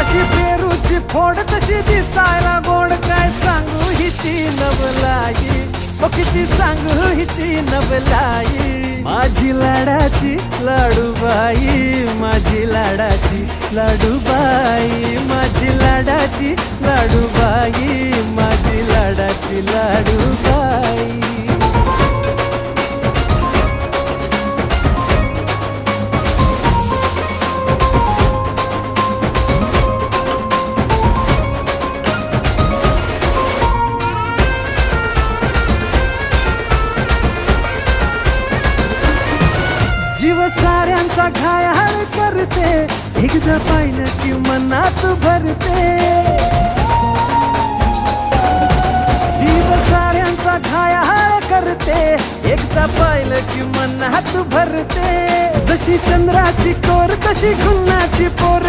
जशी पेरूची फोड तशी दिसायला गोड काय सांगू हिची नवलाई? ओ किती सांगू हिची नवलाई? माझी लाडाची लाडूबाई माझी लाडाची लाडूबाई माझी लाडाची लाडूबाई माझी लाडाची लाडूबाई. जीव साऱ्यांचा घायाळ करते. एकदा पाहिलं की मनात भरते. जीव साऱ्यांचा घायाळ करते. एकदा पाहिलं की मनात भरते. जशी चंद्राची कोर तशी खुलनाची पोर.